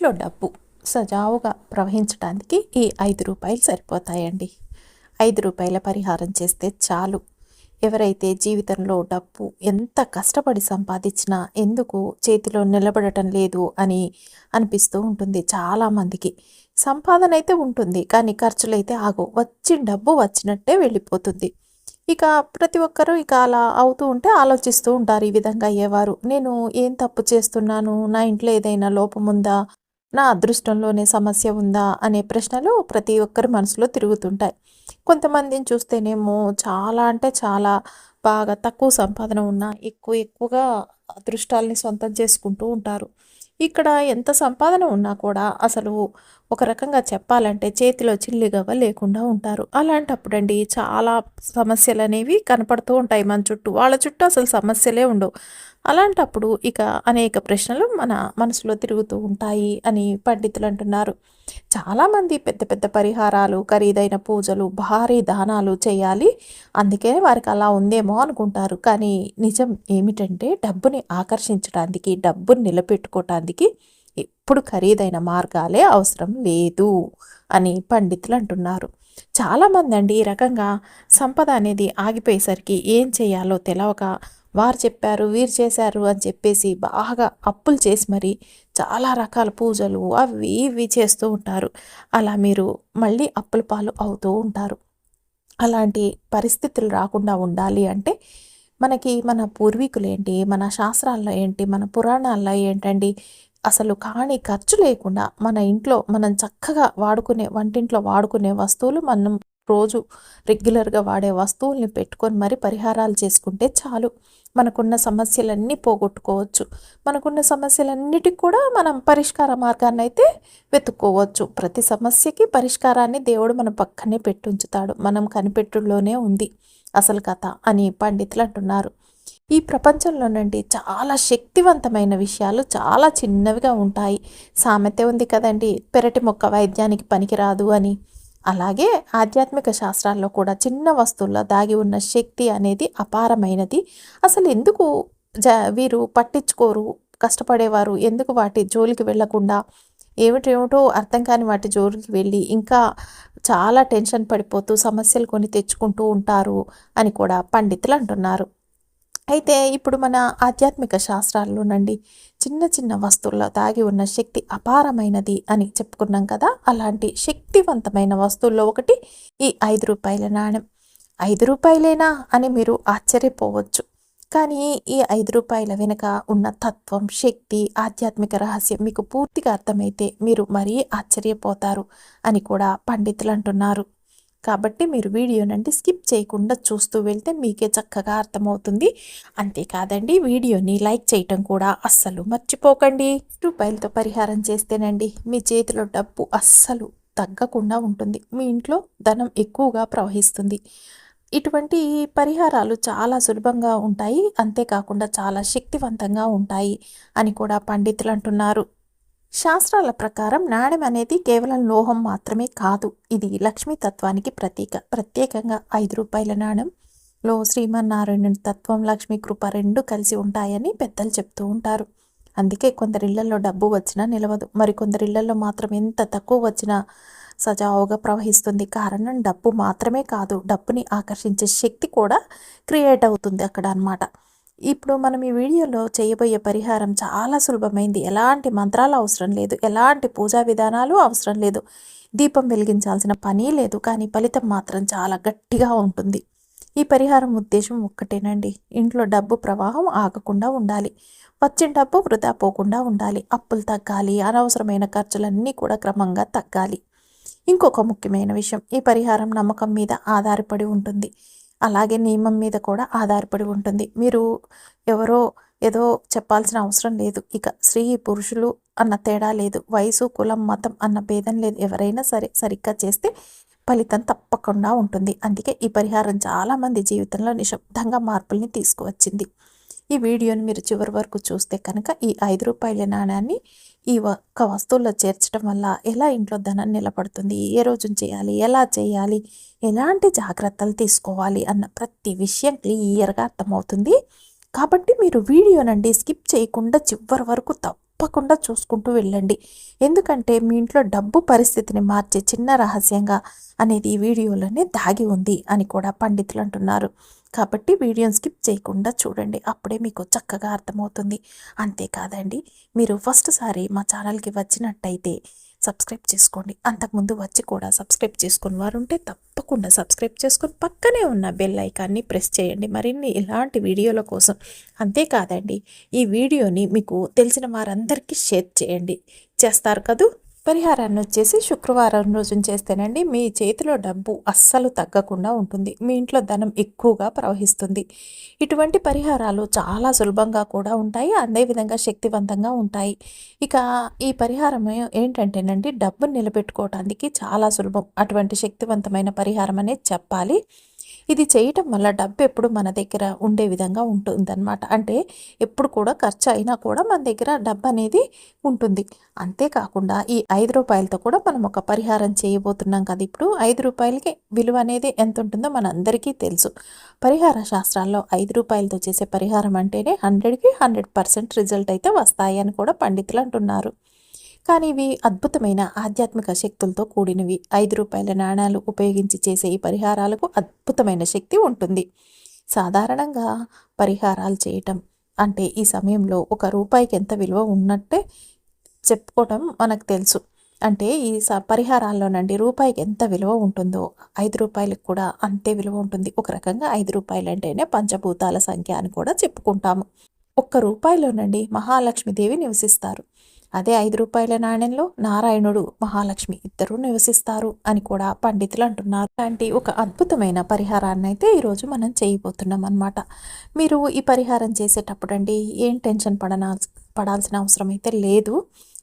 ఇంట్లో డబ్బు సజావుగా ప్రవహించడానికి ఈ ఐదు రూపాయలు సరిపోతాయండి. ఐదు రూపాయల పరిహారం చేస్తే చాలు. ఎవరైతే జీవితంలో డబ్బు ఎంత కష్టపడి సంపాదించినా ఎందుకు చేతిలో నిలబడటం లేదు అని అనిపిస్తూ ఉంటుంది చాలామందికి. సంపాదన అయితే ఉంటుంది కానీ ఖర్చులైతే ఆగు. వచ్చి డబ్బు వచ్చినట్టే వెళ్ళిపోతుంది. ఇక ప్రతి ఒక్కరూ ఇక అలా అవుతూ ఉంటే ఆలోచిస్తూ ఉంటారు ఈ విధంగా అయ్యేవారు. నేను ఏం తప్పు చేస్తున్నాను? నా ఇంట్లో ఏదైనా లోపం ఉందా? నా అదృష్టంలోనే సమస్య ఉందా అనే ప్రశ్నలు ప్రతి ఒక్కరి మనసులో తిరుగుతుంటాయి. కొంతమందిని చూస్తేనేమో చాలా అంటే చాలా బాగా తక్కువ సంపాదన ఉన్నా ఎక్కువ ఎక్కువగా అదృష్టాల్ని సొంతం చేసుకుంటూ ఉంటారు. ఇక్కడ ఎంత సంపాదన ఉన్నా కూడా అసలు ఒక రకంగా చెప్పాలంటే చేతిలో చిల్లిగవ్వ లేకుండా ఉంటారు. అలాంటప్పుడండి చాలా సమస్యలు అనేవి కనపడుతూ ఉంటాయి మన చుట్టూ. వాళ్ళ చుట్టూ అసలు సమస్యలే ఉండవు. అలాంటప్పుడు ఇక అనేక ప్రశ్నలు మన మనసులో తిరుగుతూ ఉంటాయి అని పండితులు అంటున్నారు. చాలామంది పెద్ద పెద్ద పరిహారాలు ఖరీదైన పూజలు భారీ దానాలు చేయాలి. అందుకే వారికి అలా ఉందేమో అనుకుంటారు. కానీ నిజం ఏమిటంటే డబ్బుని ఆకర్షించడానికి డబ్బుని నిలబెట్టుకోవటానికి ఎప్పుడు ఖరీదైన మార్గాలే అవసరం లేదు అని పండితులు అంటున్నారు. చాలామంది అండి ఈ రకంగా సంపద అనేది ఆగిపోయేసరికి ఏం చేయాలో తెలవక వారు చెప్పారు వీరు చేశారు అని చెప్పేసి బాగా అప్పులు చేసి మరి చాలా రకాల పూజలు అవి ఇవి చేస్తూ ఉంటారు. అలా మీరు మళ్ళీ అప్పుల పాలు అవుతూ ఉంటారు. అలాంటి పరిస్థితులు రాకుండా ఉండాలి అంటే మనకి మన పూర్వీకులు ఏంటి మన శాస్త్రాల్లో ఏంటి మన పురాణాల్లో ఏంటండి అసలు కాని ఖర్చు లేకుండా మన ఇంట్లో మనం చక్కగా వాడుకునే వంటింట్లో వాడుకునే వస్తువులు మనం రోజు రెగ్యులర్గా వాడే వస్తువుల్ని పెట్టుకొని మరి పరిహారాలు చేసుకుంటే చాలు. మనకున్న సమస్యలన్నీ పోగొట్టుకోవచ్చు. మనకున్న సమస్యలన్నిటికి కూడా మనం పరిష్కార మార్గాన్ని అయితే వెతుక్కోవచ్చు. ప్రతి సమస్యకి పరిష్కారాన్ని దేవుడు మన పక్కనే పెట్టుంచుతాడు. మనం కనిపెట్టుల్లోనే ఉంది. అసలు కథ అని పండితులు అంటున్నారు. ఈ ప్రపంచంలోనండి చాలా శక్తివంతమైన విషయాలు చాలా చిన్నవిగా ఉంటాయి. సామెత ఉంది కదండి పెరటి మొక్క వైద్యానికి పనికిరాదు అని. అలాగే ఆధ్యాత్మిక శాస్త్రాల్లో కూడా చిన్న వస్తువుల్లో దాగి ఉన్న శక్తి అనేది అపారమైనది. అసలు ఎందుకు జ వీరు పట్టించుకోరు కష్టపడేవారు? ఎందుకు వాటి జోలికి వెళ్ళకుండా ఏమిటేమిటో అర్థం కాని వాటి జోలికి వెళ్ళి ఇంకా చాలా టెన్షన్ పడిపోతూ సమస్యలు కొని తెచ్చుకుంటూ ఉంటారు అని కూడా పండితులు అంటున్నారు. అయితే ఇప్పుడు మన ఆధ్యాత్మిక శాస్త్రాల్లోనండి చిన్న చిన్న వస్తువుల్లో దాగి ఉన్న శక్తి అపారమైనది అని చెప్పుకున్నాం కదా అలాంటి శక్తివంతమైన వస్తువుల్లో ఒకటి ఈ ఐదు రూపాయల నాణ్యం ఐదు రూపాయలేనా అని మీరు ఆశ్చర్యపోవచ్చు. కానీ ఈ ఐదు రూపాయల వెనుక ఉన్న తత్వం శక్తి ఆధ్యాత్మిక రహస్యం మీకు పూర్తిగా అర్థమైతే మీరు మరీ ఆశ్చర్యపోతారు అని కూడా పండితులు అంటున్నారు. కాబట్టి మీరు వీడియోనండి స్కిప్ చేయకుండా చూస్తూ వెళ్తే మీకే చక్కగా అర్థమవుతుంది. అంతేకాదండి వీడియోని లైక్ చేయటం కూడా అస్సలు మర్చిపోకండి. రూపాయలతో పరిహారం చేస్తేనండి మీ చేతిలో డబ్బు అస్సలు తగ్గకుండా ఉంటుంది. మీ ఇంట్లో ధనం ఎక్కువగా ప్రవహిస్తుంది. ఇటువంటి పరిహారాలు చాలా సులభంగా ఉంటాయి. అంతేకాకుండా చాలా శక్తివంతంగా ఉంటాయి అని కూడా పండితులు అంటున్నారు. శాస్త్రాల ప్రకారం నాణెం అనేది కేవలం లోహం మాత్రమే కాదు. ఇది లక్ష్మీ తత్వానికి ప్రతీక. ప్రత్యేకంగా ఐదు రూపాయల నాణెంలో శ్రీమన్నారాయణ తత్వం లక్ష్మీ కృప రెండు కలిసి ఉంటాయని పెద్దలు చెప్తూ ఉంటారు. అందుకే కొందరిళ్ళలో డబ్బు వచ్చినా నిలవదు. మరికొందరిళ్ళలో మాత్రం ఎంత తక్కువ వచ్చినా సజావుగా ప్రవహిస్తుంది. కారణం డబ్బు మాత్రమే కాదు. డబ్బుని ఆకర్షించే శక్తి కూడా క్రియేట్ అవుతుంది అక్కడ అనమాట ఇప్పుడు మనం ఈ వీడియోలో చేయబోయే పరిహారం చాలా సులభమైంది. ఎలాంటి మంత్రాలు అవసరం లేదు. ఎలాంటి పూజా విధానాలు అవసరం లేదు. దీపం వెలిగించాల్సిన పని లేదు. కానీ ఫలితం మాత్రం చాలా గట్టిగా ఉంటుంది. ఈ పరిహారం ఉద్దేశం ఒక్కటేనండి. ఇంట్లో డబ్బు ప్రవాహం ఆగకుండా ఉండాలి. వచ్చిన డబ్బు వృధా పోకుండా ఉండాలి. అప్పులు తగ్గాలి. అనవసరమైన ఖర్చులన్నీ కూడా క్రమంగా తగ్గాలి. ఇంకొక ముఖ్యమైన విషయం. ఈ పరిహారం నమ్మకం మీద ఆధారపడి ఉంటుంది. అలాగే నియమం మీద కూడా ఆధారపడి ఉంటుంది. మీరు ఎవరో ఏదో చెప్పాల్సిన అవసరం లేదు. ఇక స్త్రీ పురుషులు అన్న తేడా లేదు. వయసు కులం మతం అన్న భేదం లేదు. ఎవరైనా సరే సరిగ్గా చేస్తే ఫలితం తప్పకుండా ఉంటుంది. అందుకే ఈ పరిహారం చాలామంది జీవితంలో నిశ్శబ్దంగా మార్పుల్ని తీసుకువచ్చింది. ఈ వీడియోని మీరు చివరి వరకు చూస్తే కనుక ఈ ఐదు రూపాయల నాణ్యాన్ని ఈ ఒక్క వస్తువుల్లో చేర్చడం వల్ల ఎలా ఇంట్లో ధనం నిలబడుతుంది? ఏ రోజున చేయాలి? ఎలా చేయాలి? ఎలాంటి జాగ్రత్తలు తీసుకోవాలి? అన్న ప్రతి విషయం క్లియర్గా అర్థమవుతుంది. కాబట్టి మీరు వీడియోనండి స్కిప్ చేయకుండా చివరి వరకు తప్పకుండా చూసుకుంటూ వెళ్ళండి. ఎందుకంటే మీ ఇంట్లో డబ్బు పరిస్థితిని మార్చే చిన్న రహస్యంగా అనేది ఈ వీడియోలోనే దాగి ఉంది అని కూడా పండితులు అంటున్నారు. కాబట్టి వీడియోని స్కిప్ చేయకుండా చూడండి. అప్పుడే మీకు చక్కగా అర్థమవుతుంది. అంతేకాదండి మీరు ఫస్ట్ సారి మా ఛానల్కి వచ్చినట్టయితే సబ్స్క్రైబ్ చేసుకోండి. అంతకుముందు వచ్చి కూడా సబ్స్క్రైబ్ చేసుకుని వారు ఉంటే తప్పకుండా సబ్స్క్రైబ్ చేసుకొని పక్కనే ఉన్న బెల్ ఐకాన్ని ప్రెస్ చేయండి. మరిన్ని ఇలాంటి వీడియోల కోసం. అంతేకాదండి ఈ వీడియోని మీకు తెలిసిన వారందరికీ షేర్ చేయండి. చేస్తారు కదూ? పరిహారాన్ని వచ్చేసి శుక్రవారం రోజున చేస్తేనండి మీ చేతిలో డబ్బు అస్సలు తగ్గకుండా ఉంటుంది. మీ ఇంట్లో ధనం ఎక్కువగా ప్రవహిస్తుంది. ఇటువంటి పరిహారాలు చాలా సులభంగా కూడా ఉంటాయి. అదేవిధంగా శక్తివంతంగా ఉంటాయి. ఇక ఈ పరిహారం ఏంటంటేనండి డబ్బును నిలబెట్టుకోవటానికి చాలా సులభం. అటువంటి శక్తివంతమైన పరిహారం అనేది చెప్పాలి. ఇది చేయటం వల్ల డబ్బు ఎప్పుడు మన దగ్గర ఉండే విధంగా ఉంటుందన్నమాట. అంటే ఎప్పుడు కూడా ఖర్చు అయినా కూడా మన దగ్గర డబ్బు అనేది ఉంటుంది. అంతేకాకుండా ఈ ఐదు రూపాయలతో కూడా మనం ఒక పరిహారం చేయబోతున్నాం కదా. ఇప్పుడు ఐదు రూపాయలకి విలువ అనేది ఎంత ఉంటుందో మనందరికీ తెలుసు. పరిహార శాస్త్రాల్లో ఐదు రూపాయలతో చేసే పరిహారం అంటేనే హండ్రెడ్కి హండ్రెడ్ పర్సెంట్ రిజల్ట్ అయితే వస్తాయి అని కూడా పండితులు అంటున్నారు. కానీ ఇవి అద్భుతమైన ఆధ్యాత్మిక శక్తులతో కూడినవి. ఐదు రూపాయల నాణాలు ఉపయోగించి చేసే ఈ పరిహారాలకు అద్భుతమైన శక్తి ఉంటుంది. సాధారణంగా పరిహారాలు చేయటం అంటే ఈ సమయంలో ఒక రూపాయికి ఎంత విలువ ఉన్నట్టే చెప్పుకోవటం మనకు తెలుసు. అంటే ఈ స పరిహారాల్లోనండి రూపాయికి ఎంత విలువ ఉంటుందో ఐదు రూపాయలకు కూడా అంతే విలువ ఉంటుంది. ఒక రకంగా ఐదు రూపాయలు అంటేనే పంచభూతాల సంఖ్య అని కూడా చెప్పుకుంటాము. ఒక్క రూపాయిలోనండి మహాలక్ష్మీదేవి నివసిస్తారు. అదే ఐదు రూపాయల నాణ్యంలో నారాయణుడు మహాలక్ష్మి ఇద్దరూ నివసిస్తారు అని కూడా పండితులు అంటున్నారు. అలాంటి ఒక అద్భుతమైన పరిహారాన్ని అయితే ఈరోజు మనం చేయబోతున్నాం అనమాట మీరు ఈ పరిహారం చేసేటప్పుడు అండి ఏం టెన్షన్ పడనా పడాల్సిన అవసరం అయితే లేదు.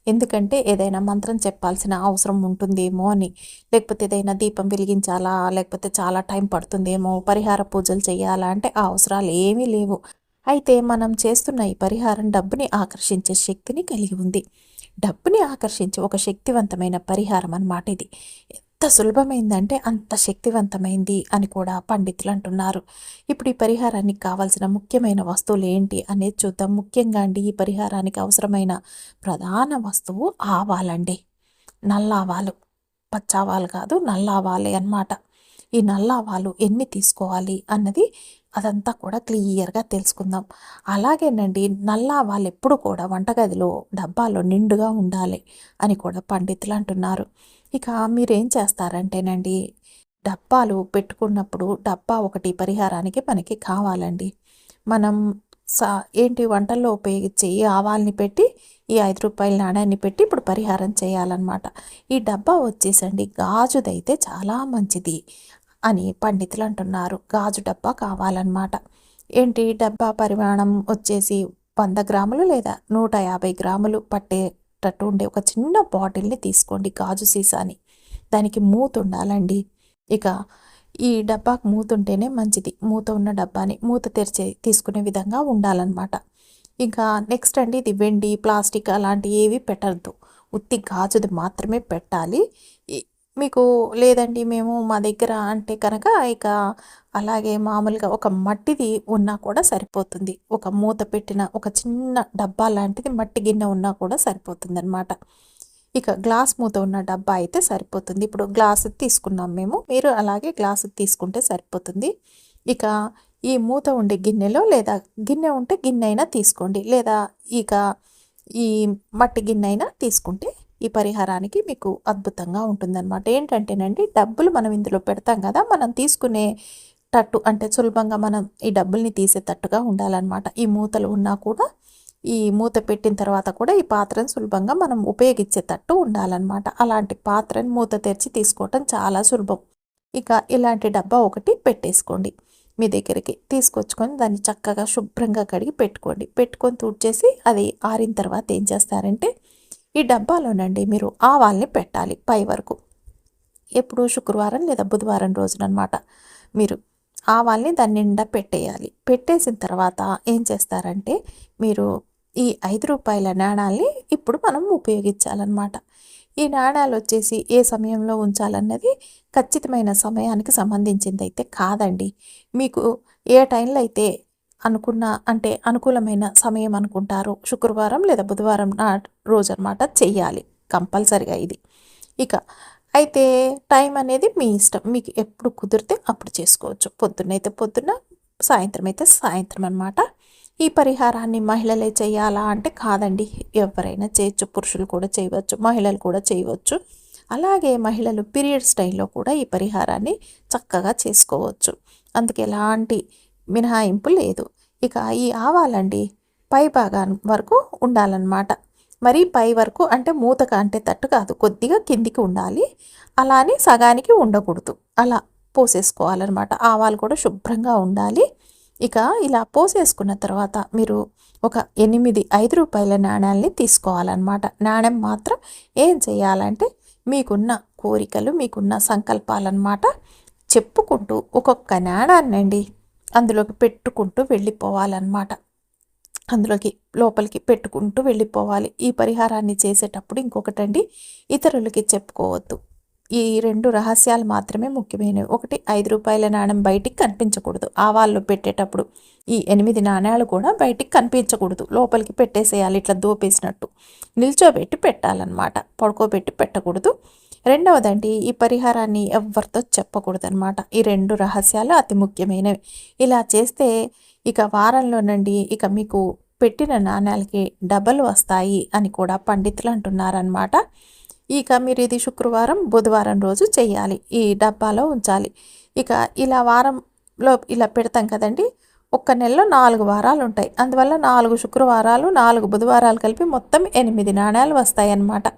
ఎందుకంటే ఏదైనా మంత్రం చెప్పాల్సిన అవసరం ఉంటుందేమో అని. లేకపోతే ఏదైనా దీపం వెలిగించాలా లేకపోతే చాలా టైం పడుతుందేమో పరిహార పూజలు చేయాలా అంటే ఆ అవసరాలు ఏమీ లేవు. అయితే మనం చేస్తున్న ఈ పరిహారం డబ్బుని ఆకర్షించే శక్తిని కలిగి ఉంది. డబ్బుని ఆకర్షించే ఒక శక్తివంతమైన పరిహారం అన్నమాట ఇది. ఎంత సులభమైందంటే అంత శక్తివంతమైంది అని కూడా పండితులు అంటున్నారు. ఇప్పుడు ఈ పరిహారానికి కావాల్సిన ముఖ్యమైన వస్తువులు ఏంటి అనేది చూద్దాం. ముఖ్యంగా అండి ఈ పరిహారానికి అవసరమైన ప్రధాన వస్తువు ఆవాలండి. నల్ల ఆవాలు పచ్చావాలు కాదు నల్ల ఆవాలే అన్నమాట. ఈ నల్ల ఆవాలు ఎన్ని తీసుకోవాలి అన్నది అదంతా కూడా క్లియర్గా తెలుసుకుందాం. అలాగేనండి నల్ల వాళ్ళు ఎప్పుడు కూడా వంటగదిలో డబ్బాలో నిండుగా ఉండాలి అని కూడా పండితులు అంటున్నారు. ఇక మీరేం చేస్తారంటేనండి డబ్బాలు పెట్టుకున్నప్పుడు డబ్బా ఒకటి పరిహారానికి మనకి కావాలండి. మనం సా ఏంటి వంటల్లో ఉపయోగించే ఈ ఆవాల్ని పెట్టి ఈ ఐదు రూపాయల నాణ్యాన్ని పెట్టి ఇప్పుడు పరిహారం చేయాలన్నమాట. ఈ డబ్బా వచ్చేసండి గాజుదైతే చాలా మంచిది. అని పండితులు అంటున్నారు గాజు డబ్బా కావాలన్నమాట. ఏంటి డబ్బా పరిమాణం వచ్చేసి వంద గ్రాములు లేదా నూట యాభై గ్రాములు? పట్టేటట్టు ఉండే ఒక చిన్న బాటిల్ని తీసుకోండి గాజు సీసాని. దానికి మూత ఉండాలండి. ఇక ఈ డబ్బాకు మూత ఉంటేనే మంచిది. మూత ఉన్న డబ్బాని మూత తెరిచే తీసుకునే విధంగా ఉండాలన్నమాట. ఇంకా నెక్స్ట్ అండి ఇది వెండి ప్లాస్టిక్ అలాంటివి ఏవి పెట్టద్దు. ఉత్తి గాజుది మాత్రమే పెట్టాలి. మీకు లేదండి మేము మా దగ్గర అంటే కనుక ఇక అలాగే మామూలుగా ఒక మట్టిది ఉన్నా కూడా సరిపోతుంది. ఒక మూత పెట్టిన ఒక చిన్న డబ్బా లాంటిది మట్టి గిన్నె ఉన్నా కూడా సరిపోతుంది అనమాట ఇక గ్లాస్ మూత ఉన్న డబ్బా అయితే సరిపోతుంది. ఇప్పుడు గ్లాసు తీసుకున్నాం మేము. మీరు అలాగే గ్లాసు తీసుకుంటే సరిపోతుంది. ఇక ఈ మూత ఉండే గిన్నెలో లేదా గిన్నె ఉంటే గిన్నె అయినా తీసుకోండి. లేదా ఇక ఈ మట్టి గిన్నె అయినా తీసుకుంటే ఈ పరిహారానికి మీకు అద్భుతంగా ఉంటుందన్నమాట. ఏంటంటేనండి డబ్బులు మనం ఇందులో పెడతాం కదా మనం తీసుకునే తట్టు అంటే సులభంగా మనం ఈ డబ్బుల్ని తీసేటట్టుగా ఉండాలన్నమాట. ఈ మూతలు ఉన్నా కూడా ఈ మూత పెట్టిన తర్వాత కూడా ఈ పాత్రను సులభంగా మనం ఉపయోగించేటట్టు ఉండాలన్నమాట. అలాంటి పాత్రని మూత తెరిచి తీసుకోవటం చాలా సులభం. ఇక ఇలాంటి డబ్బా ఒకటి పెట్టేసుకోండి. మీ దగ్గరికి తీసుకొచ్చుకొని దాన్ని చక్కగా శుభ్రంగా కడిగి పెట్టుకోండి. పెట్టుకొని తుడిచేసి అది ఆరిన తర్వాత ఏం చేస్తారంటే ఈ డబ్బాలోనండి మీరు ఆవాల్ని పెట్టాలి పై వరకు. ఎప్పుడు శుక్రవారం లేదా బుధవారం రోజునమాట మీరు ఆవాల్ని దాని నిండా పెట్టేయాలి. పెట్టేసిన తర్వాత ఏం చేస్తారంటే మీరు ఈ ఐదు రూపాయల నాణాల్ని ఇప్పుడు మనం ఉపయోగించాలన్నమాట. ఈ నాణాలు వచ్చేసి ఏ సమయంలో ఉంచాలన్నది ఖచ్చితమైన సమయానికి సంబంధించింది అయితే కాదండి. మీకు ఏ టైంలో అయితే అనుకున్న అంటే అనుకూలమైన సమయం అనుకుంటారు. శుక్రవారం లేదా బుధవారం నా రోజు అనమాట చెయ్యాలి. కంపల్సరిగా ఇది. ఇక అయితే టైం అనేది మీ ఇష్టం. మీకు ఎప్పుడు కుదిరితే అప్పుడు చేసుకోవచ్చు. పొద్దున్నైతే పొద్దున్న సాయంత్రం అయితే సాయంత్రం అనమాట ఈ పరిహారాన్ని మహిళలే చేయాలా అంటే కాదండి. ఎవరైనా చేయొచ్చు. పురుషులు కూడా చేయవచ్చు. మహిళలు కూడా చేయవచ్చు. అలాగే మహిళలు పీరియడ్స్ టైంలో కూడా ఈ పరిహారాన్ని చక్కగా చేసుకోవచ్చు. అందుకే ఎలాంటి మినహాయింపు లేదు. ఇక ఈ ఆవాలండి పై భాగం వరకు ఉండాలన్నమాట. మరి పై వరకు అంటే మూతక అంటే తట్టు కాదు. కొద్దిగా కిందికి ఉండాలి. అలానే సగానికి ఉండకూడదు. అలా పోసేసుకోవాలన్నమాట. ఆవాలు కూడా శుభ్రంగా ఉండాలి. ఇక ఇలా పోసేసుకున్న తర్వాత మీరు ఒక ఎనిమిది ఐదు రూపాయల నాణ్యాల్ని తీసుకోవాలన్నమాట. నాణ్యం మాత్రం ఏం చేయాలంటే మీకున్న కోరికలు మీకున్న సంకల్పాలన్నమాట చెప్పుకుంటూ ఒక్కొక్క నాణాన్నండి అందులోకి పెట్టుకుంటూ వెళ్ళిపోవాలన్నమాట. అందులోకి లోపలికి పెట్టుకుంటూ వెళ్ళిపోవాలి. ఈ పరిహారాన్ని చేసేటప్పుడు ఇంకొకటండి ఇతరులకి చెప్పుకోవద్దు. ఈ రెండు రహస్యాలు మాత్రమే ముఖ్యమైనవి. ఒకటి ఐదు రూపాయల నాణ్యం బయటికి కనిపించకూడదు. ఆవాళ్ళు పెట్టేటప్పుడు ఈ ఎనిమిది నాణ్యాలు కూడా బయటికి కనిపించకూడదు. లోపలికి పెట్టేసేయాలి ఇట్లా దోపేసినట్టు. నిల్చోబెట్టి పెట్టాలన్నమాట. పడుకోబెట్టి పెట్టకూడదు. రెండవదండి ఈ పరిహారాన్ని ఎవరితో చెప్పకూడదనమాట ఈ రెండు రహస్యాలు అతి ముఖ్యమైనవి. ఇలా చేస్తే ఇక వారంలోనండి ఇక మీకు పెట్టిన నాణ్యాలకి డబల్ వస్తాయి అని కూడా పండితులు అంటున్నారనమాట ఇక మీరు ఇది శుక్రవారం బుధవారం రోజు చేయాలి. ఈ డబ్బాలో ఉంచాలి. ఇక ఇలా వారంలో ఇలా పెడతాం కదండి ఒక్క నెలలో నాలుగు వారాలు ఉంటాయి. అందువల్ల నాలుగు శుక్రవారాలు నాలుగు బుధవారాలు కలిపి మొత్తం ఎనిమిది నాణ్యాలు వస్తాయి అన్నమాట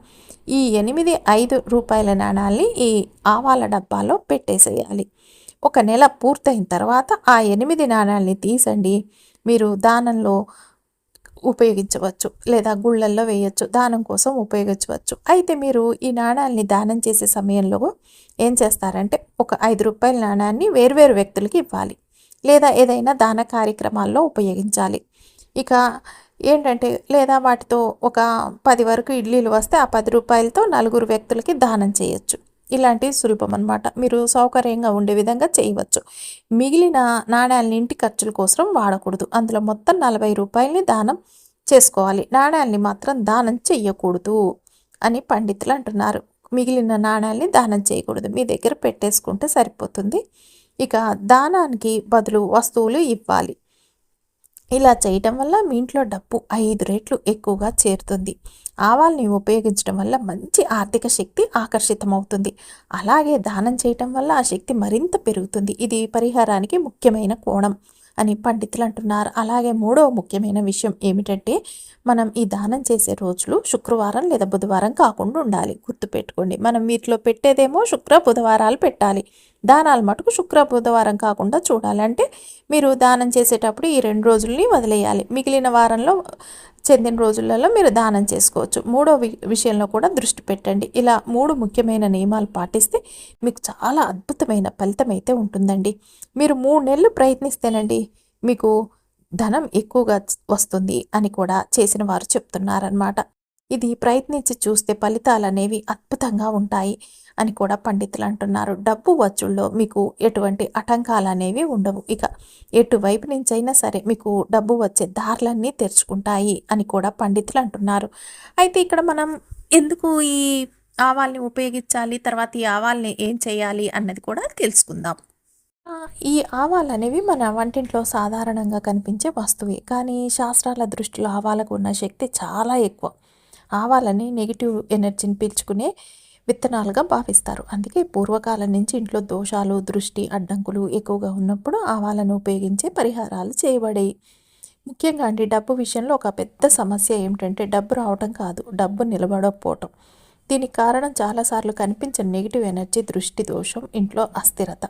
ఈ ఎనిమిది ఐదు రూపాయల నాణాల్ని ఈ ఆవాల డబ్బాలో పెట్టేసేయాలి. ఒక నెల పూర్తయిన తర్వాత ఆ ఎనిమిది నాణాలని తీసండి. మీరు దానంలో ఉపయోగించవచ్చు లేదా గుళ్ళల్లో వేయచ్చు దానం కోసం ఉపయోగించవచ్చు. అయితే మీరు ఈ నాణాలని దానం చేసే సమయంలో ఏం చేస్తారంటే ఒక ఐదు రూపాయల నాణాన్ని వేర్వేరు వ్యక్తులకి ఇవ్వాలి లేదా ఏదైనా దాన కార్యక్రమాల్లో ఉపయోగించాలి. ఇక ఏంటంటే లేదా వాటితో ఒక పది వరకు ఇడ్లీలు వస్తే ఆ పది రూపాయలతో నలుగురు వ్యక్తులకి దానం చేయొచ్చు. ఇలాంటివి సులభం అనమాట మీరు సౌకర్యంగా ఉండే విధంగా చేయవచ్చు. మిగిలిన నాణ్యాలని ఇంటి ఖర్చుల కోసం వాడకూడదు. అందులో మొత్తం నలభై రూపాయలని దానం చేసుకోవాలి. నాణ్యాలని మాత్రం దానం చెయ్యకూడదు అని పండితులు అంటున్నారు. మిగిలిన నాణ్యాల్ని దానం చేయకూడదు. మీ దగ్గర పెట్టేసుకుంటే సరిపోతుంది. ఇక దానానికి బదులు వస్తువులు ఇవ్వాలి. ఇలా చేయటం వల్ల మీ ఇంట్లో డబ్బు ఐదు రెట్లు ఎక్కువగా చేరుతుంది. ఆవాల్ని ఉపయోగించడం వల్ల మంచి ఆర్థిక శక్తి ఆకర్షితమవుతుంది. అలాగే దానం చేయటం వల్ల ఆ శక్తి మరింత పెరుగుతుంది. ఇది పరిహారానికి ముఖ్యమైన కోణం. అని పండితులు అంటున్నారు. అలాగే మూడవ ముఖ్యమైన విషయం ఏమిటంటే మనం ఈ దానం చేసే రోజులు శుక్రవారం లేదా బుధవారం కాకుండా ఉండాలి. గుర్తుపెట్టుకోండి మనం వీటిలో పెట్టేదేమో శుక్ర బుధవారాలు పెట్టాలి. దానాలు మటుకు శుక్ర బుధవారం కాకుండా చూడాలి. అంటే మీరు దానం చేసేటప్పుడు ఈ రెండు రోజుల్ని వదిలేయాలి. మిగిలిన వారంలో చెందిన రోజులలో మీరు దానం చేసుకోవచ్చు. మూడో విషయంలో కూడా దృష్టి పెట్టండి. ఇలా మూడు ముఖ్యమైన నియమాలు పాటిస్తే మీకు చాలా అద్భుతమైన ఫలితం అయితే ఉంటుందండి. మీరు మూడు నెలలు ప్రయత్నిస్తేనండి మీకు ధనం ఎక్కువగా వస్తుంది అని కూడా చేసిన వారు చెప్తున్నారనమాట ఇది ప్రయత్నించి చూస్తే ఫలితాలు అనేవి అద్భుతంగా ఉంటాయి అని కూడా పండితులు అంటున్నారు. డబ్బు వచ్చుల్లో మీకు ఎటువంటి ఆటంకాలు అనేవి ఉండవు. ఇక ఎటువైపు నుంచి అయినా సరే మీకు డబ్బు వచ్చే దారులన్నీ తెరుచుకుంటాయి అని కూడా పండితులు అంటున్నారు. అయితే ఇక్కడ మనం ఎందుకు ఈ ఆవాల్ని ఉపయోగించాలి తర్వాత ఈ ఆవాల్ని ఏం చేయాలి అన్నది కూడా తెలుసుకుందాం. ఈ ఆవాలు అనేవి మన వంటింట్లో సాధారణంగా కనిపించే వస్తువే. కానీ శాస్త్రాల దృష్టిలో ఆవాలకు ఉన్న శక్తి చాలా ఎక్కువ. ఆవాలని నెగిటివ్ ఎనర్జీని పీల్చుకునే విత్తనాలుగా భావిస్తారు. అందుకే పూర్వకాలం నుంచి ఇంట్లో దోషాలు దృష్టి అడ్డంకులు ఎక్కువగా ఉన్నప్పుడు ఆవాలను ఉపయోగించే పరిహారాలు చేయబడేవి ముఖ్యంగా అండి డబ్బు విషయంలో ఒక పెద్ద సమస్య ఏమిటంటే డబ్బు రావటం కాదు డబ్బు నిలబడకపోవటం. దీనికి కారణం చాలాసార్లు కనిపించిన నెగిటివ్ ఎనర్జీ దృష్టి దోషం ఇంట్లో అస్థిరత.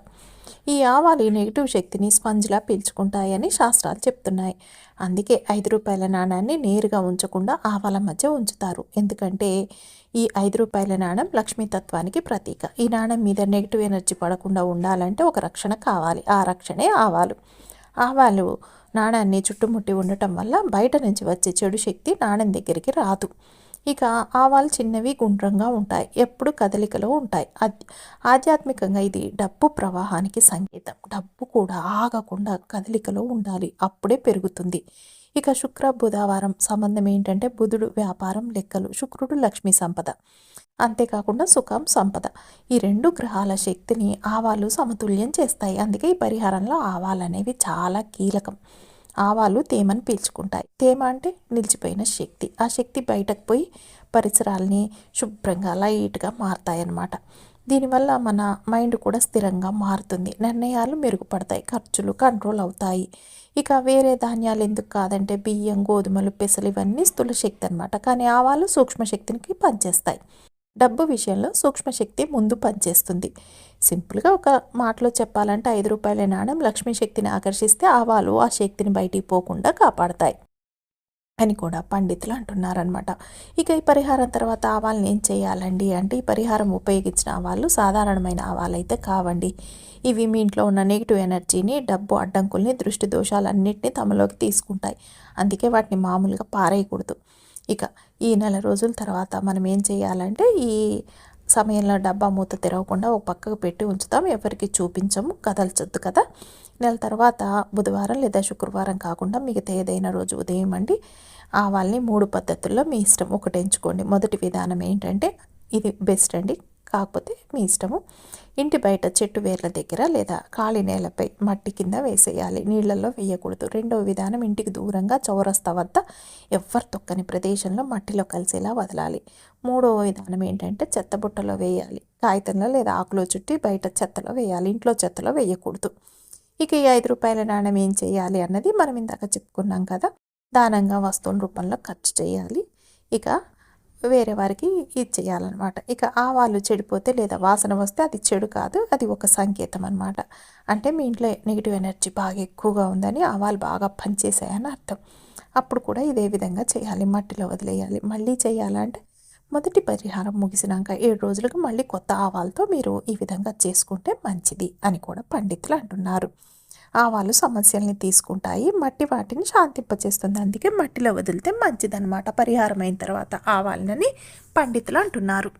ఈ ఆవాలు నెగిటివ్ శక్తిని స్పంజ్లా పీల్చుకుంటాయని శాస్త్రాలు చెప్తున్నాయి. అందుకే ఐదు రూపాయల నాణాన్ని నేరుగా ఉంచకుండా ఆవాల మధ్య ఉంచుతారు. ఎందుకంటే ఈ ఐదు రూపాయల నాణం లక్ష్మీతత్వానికి ప్రతీక. ఈ నాణం మీద నెగిటివ్ ఎనర్జీ పడకుండా ఉండాలంటే ఒక రక్షణ కావాలి. ఆ రక్షణే ఆవాలు. ఆవాలు నాణాన్ని చుట్టుముట్టి ఉండటం వల్ల బయట నుంచి వచ్చే చెడు శక్తి నాణం దగ్గరికి రాదు. ఇక ఆవాలు చిన్నవి గుండ్రంగా ఉంటాయి. ఎప్పుడు కదలికలో ఉంటాయి. ఆధ్యాత్మికంగా ఇది డబ్బు ప్రవాహానికి సంకేతం. డబ్బు కూడా ఆగకుండా కదలికలో ఉండాలి. అప్పుడే పెరుగుతుంది. ఇక శుక్ర బుధవారం సంబంధం ఏంటంటే బుధుడు వ్యాపారం లెక్కలు శుక్రుడు లక్ష్మీ సంపద. అంతేకాకుండా సుఖం సంపద. ఈ రెండు గ్రహాల శక్తిని ఆవాలు సమతుల్యం చేస్తాయి. అందుకే ఈ పరిహారంలో ఆవాలు అనేవి చాలా కీలకం. ఆవాలు తేమను పీల్చుకుంటాయి. తేమ అంటే నిలిచిపోయిన శక్తి. ఆ శక్తి బయటకు పోయి పరిసరాల్ని శుభ్రంగా లైట్గా మారుతాయన్నమాట. దీనివల్ల మన మైండ్ కూడా స్థిరంగా మారుతుంది. నిర్ణయాలు మెరుగుపడతాయి ఖర్చులు కంట్రోల్ అవుతాయి. ఇక వేరే ధాన్యాలు ఎందుకు కాదంటే బియ్యం గోధుమలు పెసలు ఇవన్నీ స్థూల శక్తి అనమాట కానీ ఆవాలు సూక్ష్మశక్తికి పనిచేస్తాయి. డబ్బు విషయంలో సూక్ష్మశక్తి ముందు పనిచేస్తుంది. సింపుల్గా ఒక మాటలో చెప్పాలంటే ఐదు రూపాయల నాణ్యం లక్ష్మీ శక్తిని ఆకర్షిస్తే ఆవాలు ఆ శక్తిని బయటికి పోకుండా కాపాడతాయి అని కూడా పండితులు అంటున్నారనమాట ఇక ఈ పరిహారం తర్వాత ఆవాలను ఏం చేయాలండి అంటే ఈ పరిహారం ఉపయోగించిన ఆవాలు సాధారణమైన ఆవాలు అయితే కావండి. ఇవి మీ ఇంట్లో ఉన్న నెగిటివ్ ఎనర్జీని డబ్బు అడ్డంకుల్ని దృష్టి దోషాలన్నింటినీ తమలోకి తీసుకుంటాయి. అందుకే వాటిని మామూలుగా పారేయకూడదు. ఇక ఈ నెల రోజుల తర్వాత మనం ఏం చేయాలంటే ఈ సమయంలో డబ్బా మూత తెరవకుండా ఒక పక్కకు పెట్టి ఉంచుతాం. ఎవరికి చూపించము కదల్చొద్దు కదా. నెల తర్వాత బుధవారం లేదా శుక్రవారం కాకుండా మిగతా ఏదైనా రోజు ఉదయం అండి. ఆవాల్ని మూడు పద్ధతుల్లో మీ ఇష్టం ఒకటి ఎంచుకోండి. మొదటి విధానం ఏంటంటే ఇది బెస్ట్ అండి. కాకపోతే మీ ఇష్టము. ఇంటి బయట చెట్టు వేర్ల దగ్గర లేదా ఖాళీ నేలపై మట్టి కింద వేసేయాలి. నీళ్ళలో వేయకూడదు. రెండవ విధానం ఇంటికి దూరంగా చౌరస్తా వద్ద ఎవ్వరు తొక్కని ప్రదేశంలో మట్టిలో కలిసేలా వదలాలి. మూడవ విధానం ఏంటంటే చెత్త బుట్టలో వేయాలి. కాగితంలో లేదా ఆకులో చుట్టి బయట చెత్తలో వేయాలి. ఇంట్లో చెత్తలో వేయకూడదు. ఇక ఈ ఐదు రూపాయల నాణ్యం ఏం చేయాలి అన్నది మనం ఇందాక చెప్పుకున్నాం కదా. దానంగా వస్తువుల రూపంలో ఖర్చు చేయాలి. ఇక వేరే వారికి ఇచ్చేయాలన్నమాట. ఇక ఆవాలు చెడిపోతే లేదా వాసన వస్తే అది చెడు కాదు అది ఒక సంకేతం అనమాట అంటే మీ ఇంట్లో నెగిటివ్ ఎనర్జీ బాగా ఎక్కువగా ఉందని ఆవాలు బాగా పనిచేసాయని అర్థం. అప్పుడు కూడా ఇదే విధంగా చేయాలి మట్టిలో వదిలేయాలి. మళ్ళీ చేయాలంటే మొదటి పరిహారం ముగిసినాక ఏడు రోజులకు మళ్ళీ కొత్త ఆవాలతో మీరు ఈ విధంగా చేసుకుంటే మంచిది అని కూడా పండితులు అంటున్నారు. ఆవాలు సమస్యల్ని తీసుకుంటాయి మట్టి వాటిని శాంతింపచేస్తుంది. అందుకే మట్టిలో వదిలితే మంచిదన్నమాట. పరిహారం అయిన తర్వాత ఆవాలని పండితులు అంటున్నారు.